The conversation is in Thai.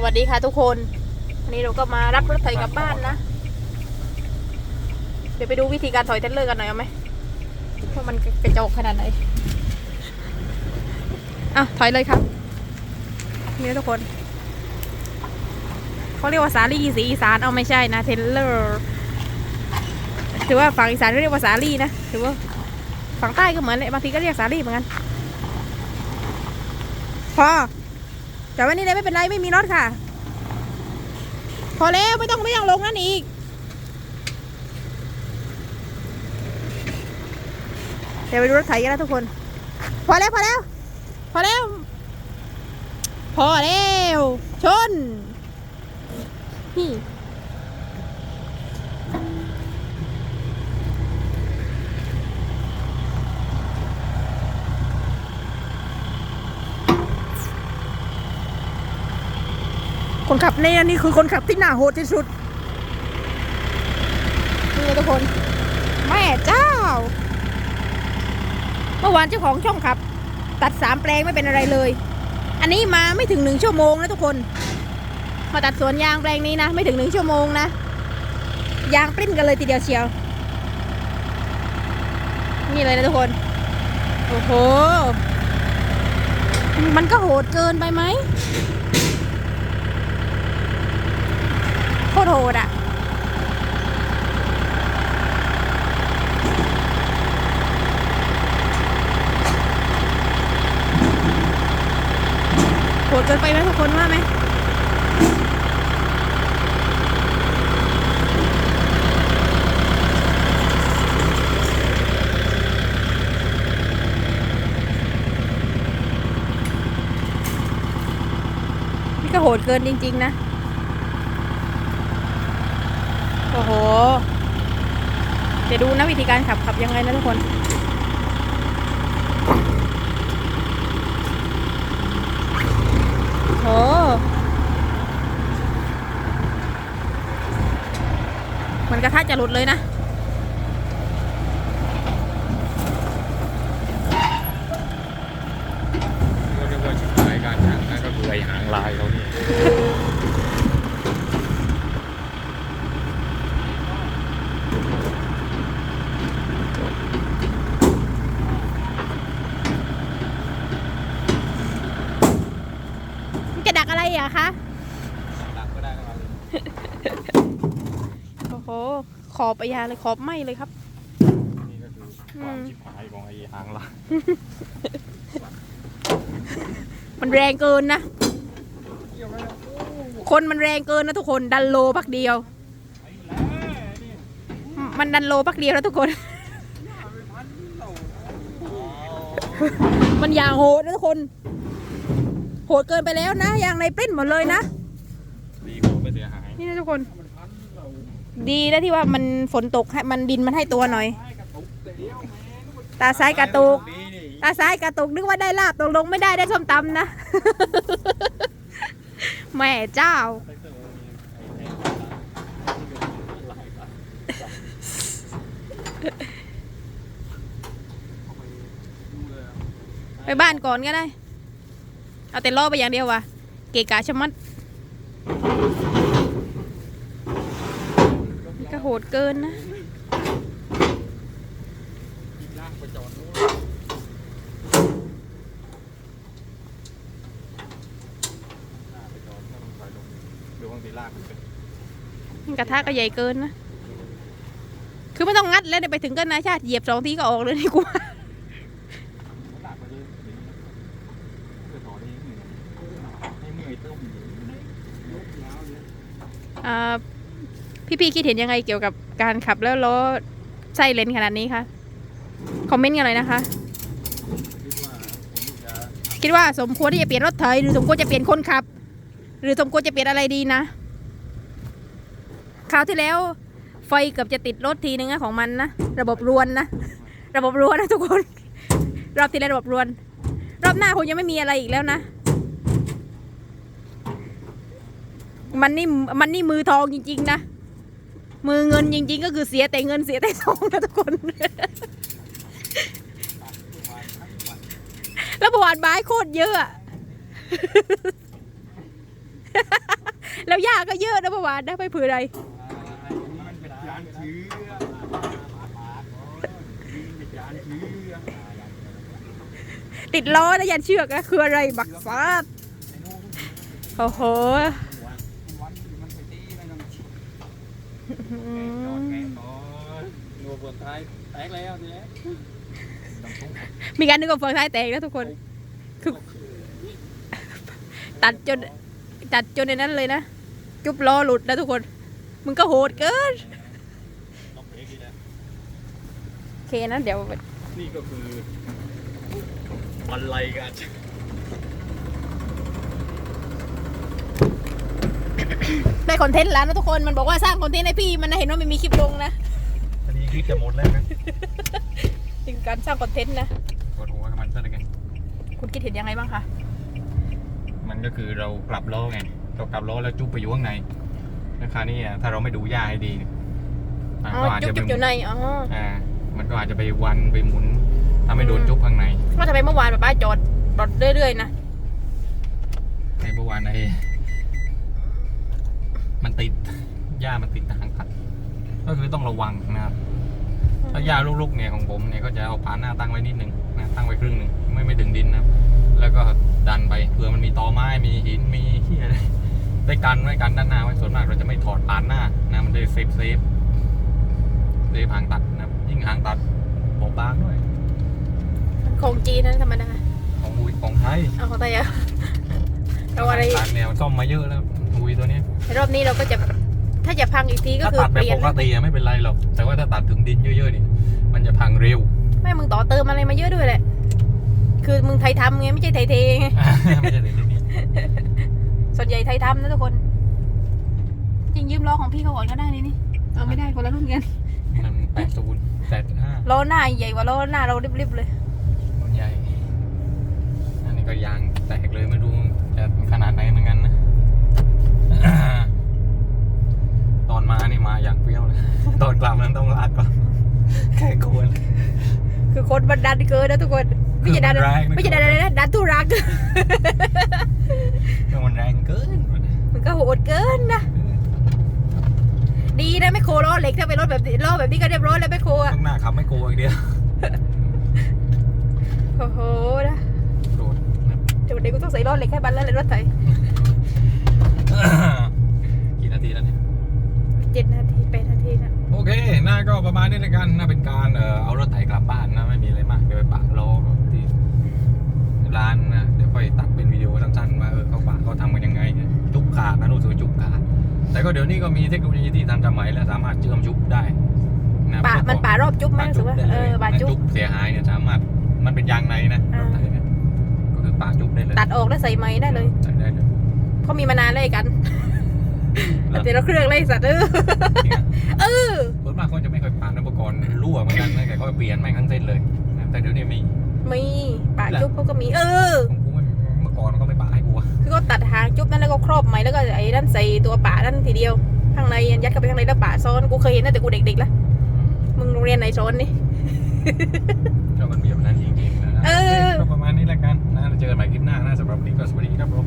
สวัสดีค่ะทุกคนวันนี้เราก็มารับรถไถกลับบ้านนะ เดี๋ยวไปดูวิธีการถอยเทรลเลอร์กันหน่อยเอาไหมว่ามันกระจกขนาดไหนอะถอยเลยครับนี่ทุกคนเขาเรียกว่าสาลี่สีอีสานเอาไม่ใช่นะเทรลเลอร์ถือว่าฝั่งอีสานเรียกว่าสาลี่นะถือว่าฝั่งใต้ก็เหมือนเลยบางทีก็เรียกสาลี่เหมือนกันพอ แต่วันนี้เลยไม่เป็นไรไม่มีรถค่ะ พอแล้วไม่ต้องไม่ต้องลงนั่นอีก เดี๋ยวไปดูรถไถกันนะทุกคน พอแล้วพอแล้ว พอแล้ว พอแล้ว ชนนี่ คนขับเนี่ยนี่คือคนขับที่หน้าโหดที่สุดนี่เลยทุกคน แม่เจ้า เมื่อวานเจ้าของช่องขับ ตัดสามแปลงไม่เป็นอะไรเลย อันนี้มาไม่ถึงหนึ่งชั่วโมงนะทุกคน มาตัดสวนยางแปลงนี้นะ ไม่ถึงหนึ่งชั่วโมงนะ ยางปริ้นกันเลยทีเดียวเชียว นี่เลยนะทุกคน โอ้โห มันก็โหดเกินไปไหมโคตรโหดอะโหดเกินไปไหมทุกคนว่าไหมนี่ก็โหดเกินจริง ๆ นะ โอ้โหเดี๋ยวดูนะวิธีการขับขับยังไงนะทุกคนโหมันกระทะจะหลุดเลยนะก็เรียกว่าชิบหายการหางนั่นก็คือไอ้หางลายเขาเนี่ย มันจะดัก อะไรอะคะดังก็ได้นะครับโอ้โหขอบไปยาเลยขอบไหมเลยครับ นี่ก็คือความชิบหายของไอ้หางลายมันแรงเกินนะ คนมันแรงเกินนะทุกคนดันโลพักเดียว มันดันโลพักเดียวนะทุกคน มันอย่างโหดนะทุกคน โหดเกินไปแล้วนะอย่างในปริ้นหมดเลยนะดีกว่าไม่เสียหายนี่นะทุกคน ดีนะที่ว่ามันฝนตกให้มันดินมันให้ตัวหน่อย ตาซ้ายกระตุกดีนี่ตาซ้ายกระตุกนึกว่าได้ลาบตกลงไม่ได้ได้ส้มตำนะ แม่เจ้า ไปบ้านก่อนก็ได้ เอาแต่ล่อไปอย่างเดียววะเกะกะชะมัดนี่ก็โหดเกินนะกไปจอดนู้นลากไปจอดไม่ต้องถอยลงกระทะก็ใหญ่เกินนะ คือไม่ต้องงัดแล้วเดี๋ยวไปถึงก็นาชาติเหยียบสองทีก็ออกเลยนี่กูว่า ลากไปเลยเพื่อถอดให้เหนื่อยให้เมื่อยต้มยกยาวเลย อ่า พี่ๆคิดเห็นยังไงเกี่ยวกับการขับแล้วล้อไส้เลนขนาดนี้คะคอมเมนต์กันเลยนะคะคิดว่าผมจะคิดว่าสมควรที่จะเปลี่ยนรถไถหรือสมควรจะเปลี่ยนคนขับ หรือสมควรจะเปลี่ยนอะไรดีนะคราวที่แล้ว ไฟเกือบจะติดรถทีนึงนะของมันนะระบบรวนนะระบบรวนนะทุกคน รอบที่แล้วระบบรวน รอบหน้าคงยังไม่มีอะไรอีกแล้วนะ มันนี่มันนี่มือทองจริง ๆ นะ มือเงินจริง ๆ ก็คือเสียแต่เงินเสียแต่ทองนะทุกคน แล้วประวัติบายโคตรเยอะอะก็เยอะนะเมื่อวานะไปผืออะไรมันเป็นยานเชื้อเป็นยานเชื้อติดล้อนะยันเชือกนะคืออะไรบักฟาดโอ้โห อืจอดมแข่งก่อนนัวเปลือกท้ายแตกแล้วทีนี้ต้องทุบมีการนึกว่าเฟืองท้ายแตกนะทุกคน คือตัดจนตัดจนในนั้นเลยนะ จุบล้อหลุดนะทุกคน มึงก็โหดเกินเบรกดีแล้วโอเคนะเดี๋ยว นี่ก็คือวันไลกัน ได้คอนเทนต์แล้วนะทุกคนมันบอกว่าสร้างคอนเทนต์ให้พี่มันนะเห็นว่าไม่มีคลิปลงนะอันนี้คลิปจะหมดแล้วนะถึงการสร้างคอนเทนต์นะปวดหัวกับมันซะเลยกันคุณคิดเห็นยังไงบ้างคะมันก็คือเรากลับล้อไงเรากลับล้อแล้วจุ๊บไปอยู่ข้างในราคราวนี้อะถ้าเราไม่ดูย่าให้ดีเนี่ยมันอ๋อก็อาจจุ๊บจะจุ๊บอยู่ในอ๋ออ่ามันก็อาจจะไปวันไปหมุนทำให้โดนจุ๊บข้างในว่าทำไมเมื่อวานป้าจอดรถเรื่อยๆนะในเมื่อวานไอ้มัน ติดหญ้ามันติดทางตัดก็คือต้องระวังนะครับถ้าหญ้าลูกๆเนี่ยของผมเนี่ยก็จะเอาผานหน้าตั้งไว้นิดหนึ่งนะตั้งไว้ครึ่งหนึ่งไม่ไม่ถึงดินนะครับแล้วก็ดันไปเผื่อมันมีตอไม้มีหินมีเหียอะไรได้กันไว้กันด้านหน้าไว้ส่วนมากเราจะไม่ถอดผ่านหน้านะมันจะเซฟเซฟเซฟหางตัดนะครับยิ่งหางตัดบอกบางด้วยของจีนนะธรรมดาของอุยของไทยเอาของไทยอะเราอะไรตัดแนวซ่อมมาเยอะแล้วอุ ยตัวเนี้ยรอบนี้เราก็จะถ้าจะพังอีกทีก็ถ้าคือตัดเปแบบลี่ยนปกติอะไม่เป็นไรหรอก แต่ว่าถ้าตัดถึงดินเยอะๆนี่มันจะพังเร็ว แม่มึงต่อเติมอะไรมาเยอะด้วยแหละ คือมึงไทยทำไงไม่ใช่ไทยเทไงไม่ใช่ถึงดินเนี่ยส่วนใหญ่ไทยทำนะทุกคน จริงยืมล้อของพี่เขาก่อนก็ได้นี่นี่เอาไม่ได้คนละรุ่นกันมันแปดศูนย์แปดห้าล้อหน้าใหญ่กว่าล้อหน้าเราริบๆเลยมันใหญ่อันนี้ก็ยางแตกเลยไม่รู้จะขนาดไหนเหมือนกันนะ ต อนมานี่มาอย่างเปรี้ยวเลย ตอนกลับนั้นต้องลากก่อนแค่ควรคือคนมันดันเกินนะทุกคน ไม่ใช่ดันคือมันแรงนะ ไม่ใช่ดันอะไรนะดันทุรักก็มันแรงเกินมันก็โหดเกินนะ ดีนะไม่โคล้อเหล็กถ้าเป็นรถแบบนี้ล้อแบบนี้ก็เรียบร้อยแล้วไม่โคอะข้างหน้าขับไม่โกอีกเดียวโอ้โหนะโดดนะเดี๋ยวเด็กกูต้องใส่ล้อเหล็กให้บันแล้วเลยรถไถ กี่นาทีแล้วเนี่ย เจ็ดนาทีแปดนาทีนะ โอเค น่าก็ประมาณนี้แล้วกันน่าเป็นการเอ่อเอารถไถกลับบ้านนะไม่มีอะไรมากเดี๋ยวไปปะโลที่ร้านนะเดี๋ยวค่อยตัดเป็นวิดีโอสั้นๆว่าเออเขาปะเขาทำกันยังไง จุกขาดนะรู้สึกว่าจุกขาดแต่ก็เดี๋ยวนี้ก็มีเทคโนโลยีที่ทันสมัยแล้วสามารถเชื่อมจุกได้นะป่ามันป่ารอบจุ๊บไหมปะรู้สึกว่าได้เอเลยอป่านั่นจุ๊บจุกเสียหายเนี่ยสามารถมันเป็นยางในนะอ่ารถไถเนี่ยก็คือปะจุกได้เลยตัดออกแล้วใส่ไม้ได้เลยใส่ได้เลยเขามีมานานเลยกันเหรอแต่เราเครื่องเลยสัตว์เออจริงอะเออส่ วนมากเขาจะไม่ค่อยผ่านอุปกรณ์รั่วเหมือนกันนะแต่เขาเปลี่ยนแม่งทั้งเส้นเลยนะแต่เดี๋ยวนี้มี มีป่าจุ๊บเขาก็มี เออ ของกูไม่เมื่อก่อนเขาไม่ป่าให้กูอะคือเขาตัดหางจุ๊บนั่นแล้วก็ครอบไหมแล้วก็ไอ้นั่นใส่ตัวป่านั่นทีเดียวข้างในยัดเข้าไปข้างในแล้วป่าซ้อนกูเคยเห็นนะแต่กูเด็กๆแล้วมึงโรงเรียนไหนซ้อนนี่ก็มันมีแบบนั้นจริงๆนะเออ ก็ประมาณนี้แล้วกันนะเจอกันใหม่คลิปหน้านะสำหรับวันนี้ก็สวัสดีครับผม